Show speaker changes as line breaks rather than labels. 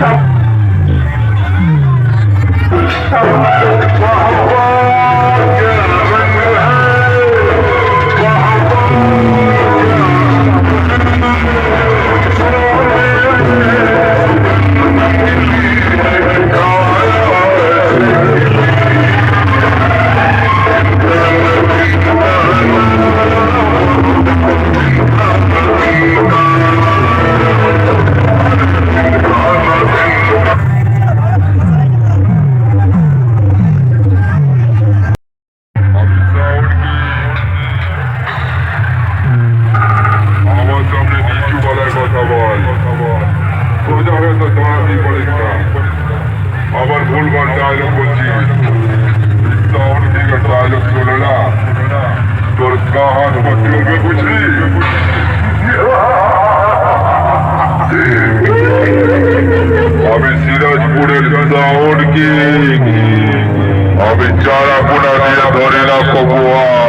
সব আপনি বলেন না আবার ভুলবার ডায়লগ করছি অনেক ডায়লগ শোনো না, তোর কাহার চলবে বুঝলি? আমি সিরাজপুরের দাওড়কে আমি চারা পোনা দিয়ে ধরে না আর